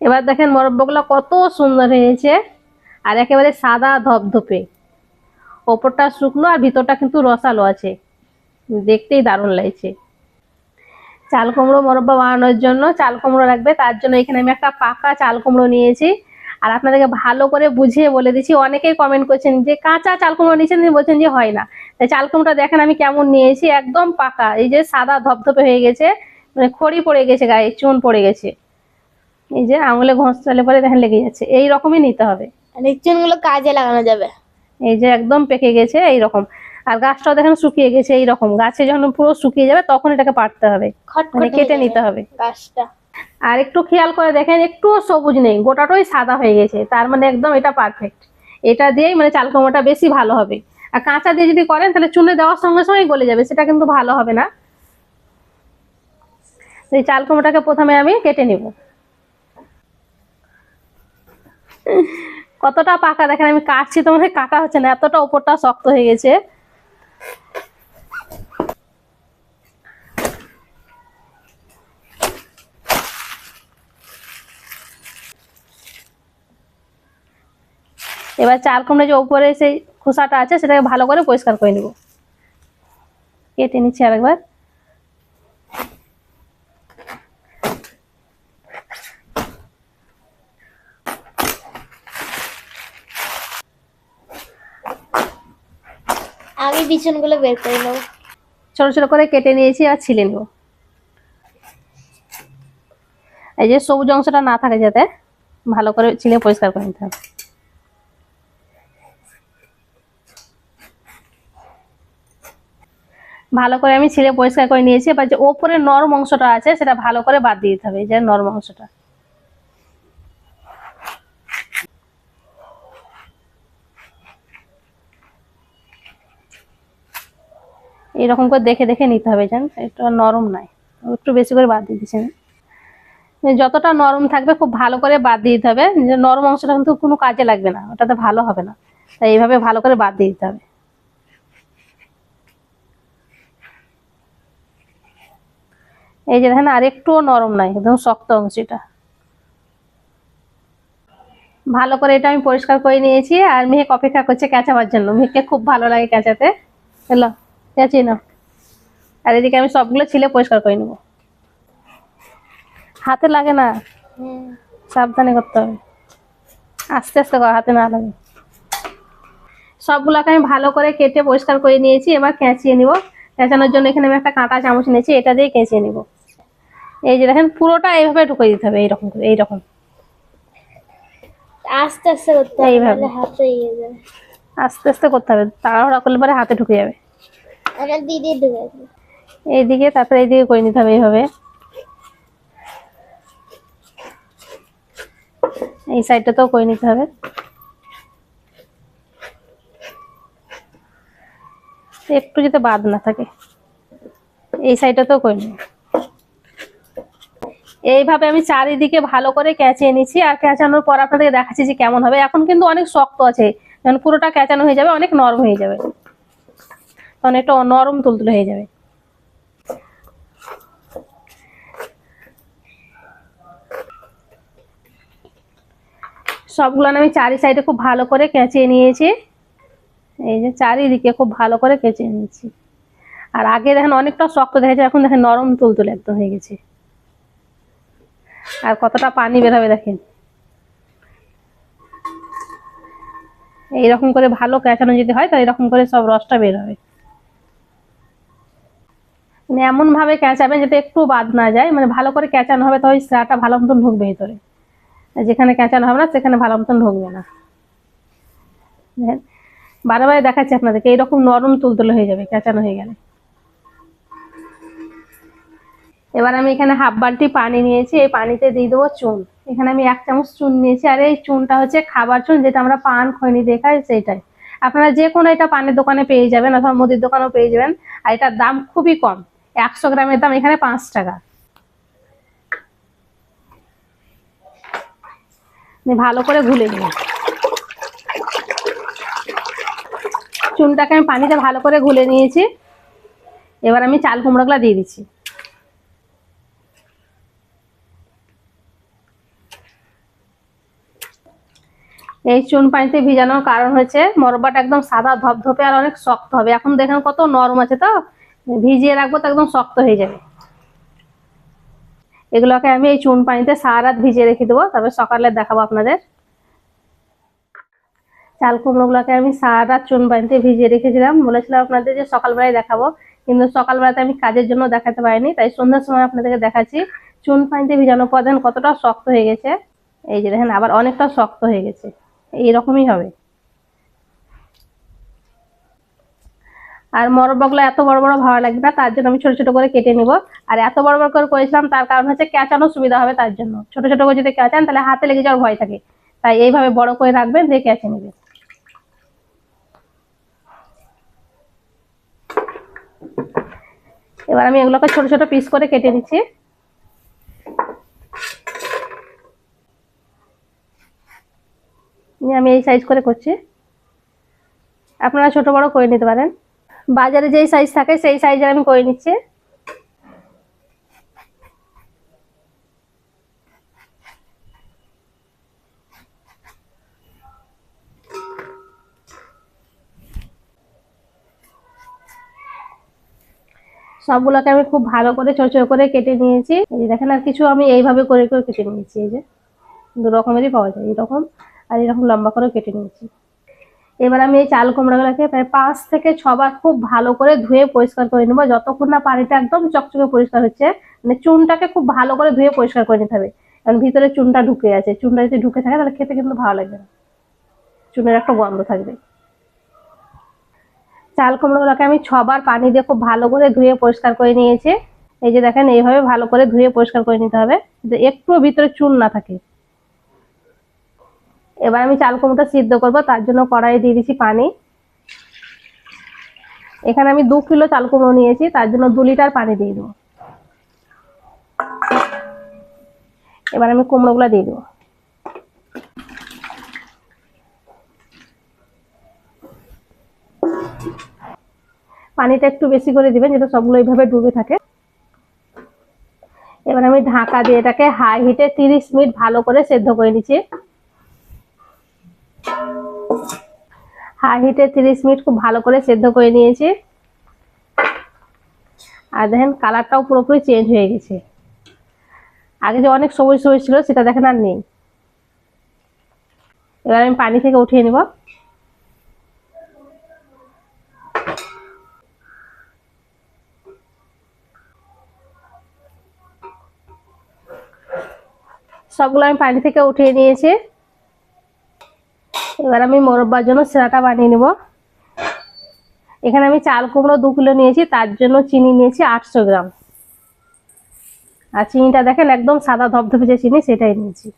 এবার দেখেন মোরব্বগুলো কত সুন্দর হয়েছে। আর একেবারে সাদা ধপধপে। ওপরটা শুকনো আর ভিতরটা কিন্তু রসালো আছে। দেখতেই দারুণ লাগছে। চাল কুমড়ো মরব্বা বানানোর জন্য চাল কুমড়ো লাগবে তার জন্য এখানে আমি একটা পাকা চাল কুমড়ো নিয়েছি। আর আপনাদেরকে ভালো করে বুঝিয়ে বলে দিচ্ছি, অনেকেই কমেন্ট করছেন যে, কাঁচা চাল কুমড়ো নিয়েছেন বলছেন যে, হয় না। তাই চাল কুমড়োটা দেখেন আমি কেমন নিয়েছি, একদম পাকা। এই যে সাদা ধপধপে হয়ে গেছে মানে খড়ি পড়ে গেছে গায়ে, চুন পড়ে গেছে। এই যে আঙুলে ঘষালে পরে দেখেন লেগে যাচ্ছে। এই রকমই নিতে হবে। চুনগুলো কাজে লাগানো যাবে। এই যে একদম পেকে গেছে এই রকম। আর গাছটাও দেখেন শুকিয়ে গেছে এই রকম। গাছে যখন পুরো শুকিয়ে যাবে তখন এটাকে পাড়তে হবে। মানে কেটে নিতে হবে। গাছটা। আর একটু খেয়াল করে দেখেন একটু সবুজ নেই। গোটাটাই সাদা হয়ে গেছে। তার মানে একদম এটা পারফেক্ট এটা দিয়েই মানে চাল কুমড়োটা বেশি ভালো হবে। আর কাঁচা দিয়ে যদি করেন তাহলে চুনে দেওয়ার সঙ্গে সঙ্গে গলে যাবে। সেটা কিন্তু ভালো হবে না। এই চাল কুমড়োটাকে প্রথমে আমি কেটে নিব। কতটা পাকা? দেখেন, আমি কাটছি তো মানে কাটা হচ্ছে না, এতটা ওপরটা শক্ত হয়ে গেছে। এবার চাল কুমড়ো যে উপরে সেই খোসাটা আছে, সেটাকে ভালো করে পরিষ্কার করে নেব। কেটে নিচ্ছি আরেকবার। আমি বিছনগুলো বের করে নেব। ছোট ছোট করে কেটে নিয়েছি আর ছিলে নেব। এই যে সবুজ অংশটা না থাকে যাতে, ভালো করে ছিলে পরিষ্কার করে নিতে হবে। ভালো করে আমি ছিলে পরিষ্কার করে নিয়েছি, এবার যে ওপরে নরম অংশটা আছে, সেটা ভালো করে বাদ দিয়ে দিতে হবে, এই যে নরম অংশটা। এরকম করে দেখে দেখে নিতে হবে, জান? একটু নরম নাই একটু বেশি করে বাদ দিয়ে দিচ্ছেন যতটা নরম থাকবে, খুব ভালো করে বাদ দিয়ে দিতে হবে। নরম অংশটা কিন্তু কোনো কাজে লাগবে না, ওটাতে ভালো হবে না। তাই এইভাবে ভালো করে বাদ দিয়ে দিতে হবে। এই যে দেখেন আর একটুও নরম নাই একদম শক্ত অংশটা ভালো করে এটা আমি পরিষ্কার করে নিয়েছি, আর মেহেক অপেক্ষা করছে ক্যাঁচাবার জন্য। মেহেককে খুব ভালো লাগে ক্যাঁচাতে। হ্যালো ক্যাঁচিয়ে নাও। আর এদিকে আমি সবগুলো ছিলে পরিষ্কার করে নেব। হাতে লাগে না? সাবধানে করতে হবে। আস্তে আস্তে হাতে না লাগে। সবগুলোকে আমি ভালো করে কেটে পরিষ্কার করে নিয়েছি এবার কেঁচিয়ে নিব। কেঁচানোর জন্য এখানে আমি একটা কাঁটা চামচ নিয়েছি এটা দিয়ে কেঁচিয়ে নিব। এই যে দেখেন পুরোটা এইভাবে ঢুকে দিতে হবে এইরকম করে এইরকম। আস্তে আস্তে করতে হবে এইভাবে। আস্তে আস্তে করতে হবে তাড়াহুড়া করলে পরে হাতে ঢুকে যাবে। আমার দিদি ঢুকে যাবে এইদিকে, তারপরে এইদিকে করে নিতে হবে এইভাবে। এই সাইডটাতেও করে নিতে হবে। একটু যাতে বাদ না থাকে, এই সাইডটাতেও করে নিব এইভাবে আমি চারিদিকে ভালো করে কেঁচিয়ে নিচ্ছি আর কেঁচানোর পর আপনাদেরকে দেখাচ্ছি যে কেমন হবে। এখন কিন্তু অনেক শক্ত আছে যখন পুরোটা কেঁচানো হয়ে যাবে, অনেক নরম হয়ে যাবে। একটু নরম তুলতুলে হয়ে যাবে। সবগুলো আমি চারি সাইডে খুব ভালো করে কেঁচিয়ে নিয়েছি। এই যে চারিদিকে খুব ভালো করে কেঁচিয়ে নিয়েছি। আর আগে দেখেন অনেকটা শক্ত দেখেছে এখন দেখেন নরম তুলতুলে একদম হয়ে গেছে। আর কতটা পানি বেরোবে দেখেন। এইরকম করে ভালো কেঁচানো যদি হয়, তাহলে এরকম করে সব রসটা বের হবে। মানে এমন ভাবে কেঁচাবেন যাতে একটু বাদ না যায়। মানে ভালো করে কেঁচানো হবে তবে স্রাটা ভালো মতন ঢুকবে ভিতরে। যেখানে কেঁচানো হবে না সেখানে ভালো মতন ঢুকবে না। দেখেন, বারে বারে দেখাচ্ছি আপনাদেরকে এইরকম নরম তুলতুলে হয়ে যাবে কেঁচানো হয়ে গেলে। এবার আমি এখানে হাফ বালতি পানি নিয়েছি এই পানিতে দিয়ে দেবো চুন। এখানে আমি এক চামচ চুন নিয়েছি আর এই চুনটা হচ্ছে খাবার চুন যেটা আমরা পান খৈনি দিয়ে খাই সেইটাই। আপনারা যে কোনো এটা পানের দোকানে পেয়ে যাবেন অথবা মুদির দোকানেও পেয়ে যাবেন আর এটার দাম খুবই কম। একশো গ্রামের দাম এখানে পাঁচ টাকা। ভালো করে ঘুলে নিন চুনটাকে আমি পানিতে ভালো করে ঘুলে নিয়েছি। এবার আমি চাল কুমড়োগুলো দিয়ে দিচ্ছি। এই চুন পানিতে ভিজানোর কারণ হচ্ছে মরব্বাটা একদম সাদা ধপধপে আর অনেক শক্ত হবে। এখন দেখেন কত নরম আছে তো। ভিজিয়ে রাখব তো একদম শক্ত হয়ে যাবে। এগুলোকে আমি এই চুন পানিতে সারা রাত ভিজিয়ে রেখে দেবো তবে সকালে দেখাবো আপনাদের। চাল কুমড়োগুলোকে আমি সারা রাত চুন পানিতে ভিজিয়ে রেখেছিলাম। বলেছিলাম আপনাদের যে সকালবেলায় দেখাবো, কিন্তু সকালবেলাতে আমি কাজের জন্য দেখাতে পারিনি, তাই সন্ধ্যার সময় আপনাদেরকে দেখাচ্ছি। চুন পানিতে ভিজানোর পর কতটা শক্ত হয়ে গেছে। এই যে দেখেন, আবার অনেকটা শক্ত হয়ে গেছে। এইরকমই হবে। আর মরব্বাগুলো এত বড় বড় ভালো লাগবে না, তার জন্য আমি ছোট ছোট করে কেটে নিব। আর এত বড় বড় করে করেছিলাম, তার কারণ হচ্ছে ক্যাচানো সুবিধা হবে তার জন্য। ছোট ছোট করে যদি ক্যাচান তাহলে হাতে লেগে যাওয়ার ভয় থাকে। তাই এইভাবে বড় করে রাখবেন, দিয়ে ক্যাচে নেবেন। এবার আমি এগুলোকে ছোট ছোট পিস করে কেটে নিচ্ছি। আমি এই সাইজ করে করছি। আপনারা ছোট বড় করে নিতে পারেন। বাজারে যেই সাইজ থাকে, সেই সাইজের আমি করে নিচ্ছি। সবগুলোকে আমি খুব ভালো করে ছোট ছোট করে কেটে নিয়েছি। এই যে দেখেন, আর কিছু আমি এইভাবে করে করে কেটে নিয়েছি। এই যে দু রকমেরই পাওয়া যায় এরকম আর এরকম লম্বা করে কেটে নিয়েছি। এবার আমি এই চাল কুমড়োগুলোকে প্রায় পাঁচ থেকে ছবার খুব ভালো করে ধুয়ে পরিষ্কার করে নেব। যতক্ষণ না পানিটা একদম চকচকে পরিষ্কার হচ্ছে মানে চুনটাকে খুব ভালো করে ধুয়ে পরিষ্কার করে নিতে হবে। কারণ ভিতরে চুনটা ঢুকে আছে। চুনটা যদি ঢুকে থাকে, তাহলে খেতে কিন্তু ভালো লাগবে না। চুনের একটা গন্ধ থাকবে। চাল কুমড়োগুলোকে আমি ছবার পানি দিয়ে খুব ভালো করে ধুয়ে পরিষ্কার করে নিয়েছি। এই যে দেখেন, এইভাবে ভালো করে ধুয়ে পরিষ্কার করে নিতে হবে। যে একটু ভিতরে চুন না থাকে। এবার আমি চাল কুমড়োটা সিদ্ধ করব, তার জন্য কড়াইয়ে দিয়ে দিচ্ছি পানি। এখানে আমি দু কিলো চাল কুমড়ো নিয়েছি, তার জন্য দু লিটার পানি দিয়ে দেবো। এবার আমি কুমড়োগুলো দিয়ে দেবো। পানিটা একটু বেশি করে দিবেন যেটা সবগুলো এইভাবে ডুবে থাকে। এবার আমি ঢাকা দিয়ে এটাকে হাই হিটে তিরিশ মিনিট ভালো করে সেদ্ধ করে নিচ্ছি। হাই হিটে তিরিশ মিনিট খুব ভালো করে সেদ্ধ করে নিয়েছি। আর দেখেন কালারটাও পুরোপুরি চেঞ্জ হয়ে গেছে। আগে যে অনেক সবুজ সবুজ ছিল, সেটা দেখেন আর নেই। এবার আমি পানি থেকে উঠিয়ে নিব। সবগুলো আমি পানি থেকে উঠিয়ে নিয়েছি। এবার আমি মোরব্বার জন্য সেরাটা বানিয়ে নেব। এখানে আমি চাল কুমড়ো দু কিলো নিয়েছি, তার জন্য চিনি নিয়েছি আটশো গ্রাম। আর চিনিটা দেখেন একদম সাদা ধপধপে যে চিনি, সেটাই নিয়েছি।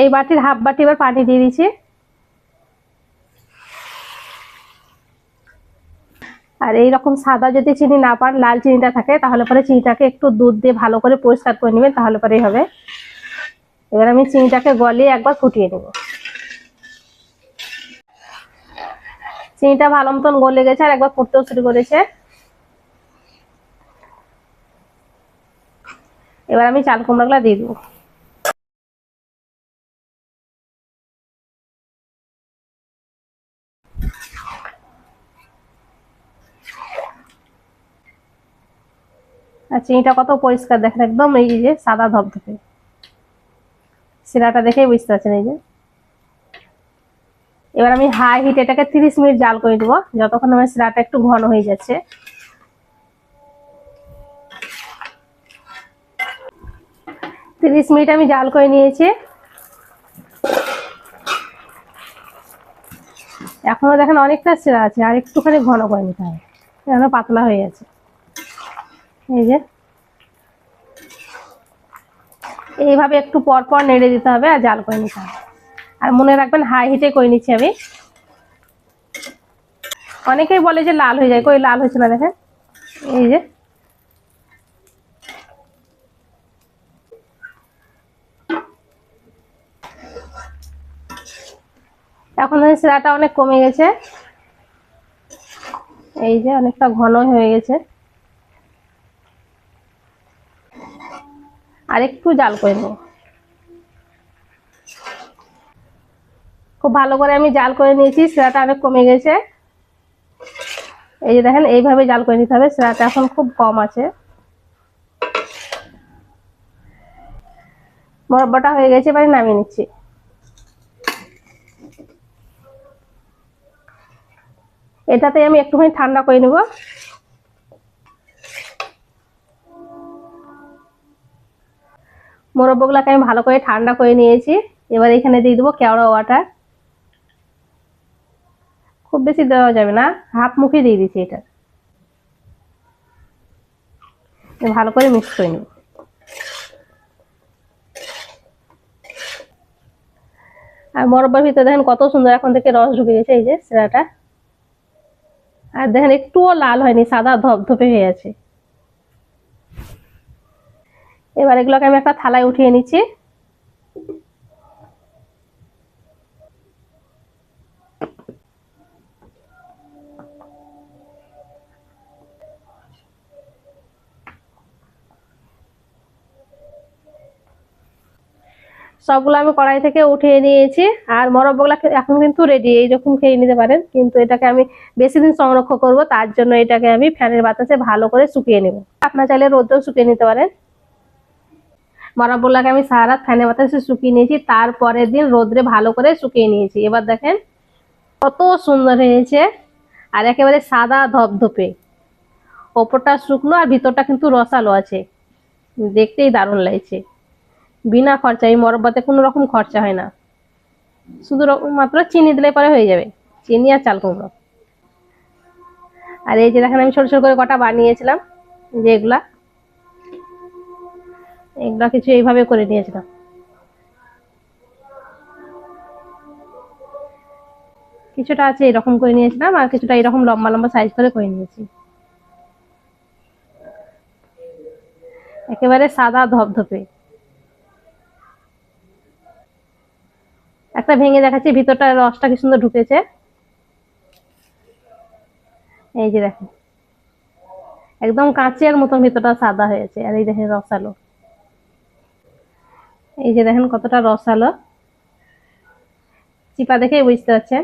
এই বাটির হাফ বাটি এবার পানি দিয়ে দিচ্ছি আর এই রকম সাদা যদি চিনি না পান, লাল চিনিটা থাকে, তাহলে পরে চিনিটাকে একটু দুধ দিয়ে ভালো করে পরিষ্কার করে নেবেন, তাহলে পরেই হবে। এবার আমি চিনিটাকে গলিয়ে একবার ফুটিয়ে নেব। চিনিটা ভালো মতন গলে গেছে আর একবার ফুটতেও শুরু করেছে। এবার আমি চাল কুমড়াগুলো দিয়ে দেবো। আর চিনিটা কত পরিষ্কার দেখেন, একদম এই যে সাদা ধপধপে শিরাটা দেখেই বুঝতে পারছেন এই যে। এবার আমি হাই হিট এটাকে তিরিশ মিনিট জাল করে দেবো যতক্ষণ আমার শিরাটা একটু ঘন হয়ে যাচ্ছে। তিরিশ মিনিট আমি জাল করে নিয়েছি। এখনও দেখেন অনেকটা শিরা আছে, আর একটুখানি ঘন করে নিতে হবে পাতলা হয়ে গেছে এই যে। এইভাবে একটু পর পর নেড়ে দিতে হবে আর জাল করে নিতে হবে। আর মনে রাখবেন হাই হিটে করে নিচ্ছি আমি। অনেকেই বলে যে লাল হয়ে যায়। কই লাল হয়েছে না দেখেন? এই যে। এখন শিরাটা অনেক কমে গেছে। এই যে অনেকটা ঘন হয়ে গেছে। আর একটু জাল করে নেব। খুব ভালো করে আমি জাল করে নিয়েছি সেরাটা অনেক কমে গেছে। এই যে দেখেন, এইভাবে জাল করে নিতে হবে সেরাটা এখন খুব কম আছে। মরব্বাটা হয়ে গেছে, এবারে নামিয়ে নিচ্ছি। এটাতে আমি একটুখানি ঠান্ডা করে নেব। মোরব্বগুলোকে আমি ভালো করে ঠান্ডা করে নিয়েছি। এবার এখানে দিয়ে দেবো কেওড়া ওয়াটার। খুব বেশি দেওয়া যাবে না, হাফ মুখে দিয়ে দিচ্ছি এটা। ভালো করে মিক্স করে নেব। আর মরব্বার ভিতরে দেখেন কত সুন্দর এখন থেকে রস ঢুকে গেছে, এই যে সেরাটা আর দেখেন একটুও লাল হয়নি, সাদা ধপধপে হয়ে আছে। এবার এগুলোকে আমি একটা থালায় উঠিয়ে নিচ্ছি। সবগুলো আমি কড়াই থেকে উঠিয়ে নিয়েছি, আর মরব্বগুলা এখন কিন্তু রেডি এইরকম খেয়ে নিতে পারেন। কিন্তু এটাকে আমি বেশি দিন সংরক্ষণ করব, তার জন্য এটাকে আমি ফ্যানের বাতাসে ভালো করে শুকিয়ে নেব। আপনার চাইলে রোদ্রেও শুকিয়ে নিতে পারেন। মরব্বগুলাকে আমি সারা রাত ফ্যানের বাতাসে শুকিয়ে নিয়েছি তারপরের দিন রোদ্রে ভালো করে শুকিয়ে নিয়েছি। এবার দেখেন কত সুন্দর হয়েছে আর একেবারে সাদা ধপধপে। ওপরটা শুকনো আর ভিতরটা কিন্তু রসালো আছে। দেখতেই দারুণ লাগছে। বিনা খরচা এই মরব্বাতে কোনো রকম খরচা হয় না। শুধু মাত্র চিনি দিলে পরে হয়ে যাবে। চিনি আর চাল কুমড়ো। আর এই যে দেখেন আমি ছোট ছোট করে কটা বানিয়েছিলাম, যে এগুলা। এগুলা কিছু এইভাবে করে নিয়েছিলাম। কিছুটা আছে এরকম করে নিয়েছিলাম, আর কিছুটা এরকম লম্বা লম্বা সাইজ করে করে নিয়েছি। একেবারে সাদা ধপধপে। একটা ভেঙে দেখাচ্ছি, ভিতরটা রসটা কি সুন্দর ঢুকেছে। এই যে দেখেন, একদম কাঁচের মতন ভিতরটা সাদা হয়েছে, আর এই দেখেন রসালো এই যে দেখেন কতটা রস আলো। চিপা দেখেই বুঝতে পারছেন।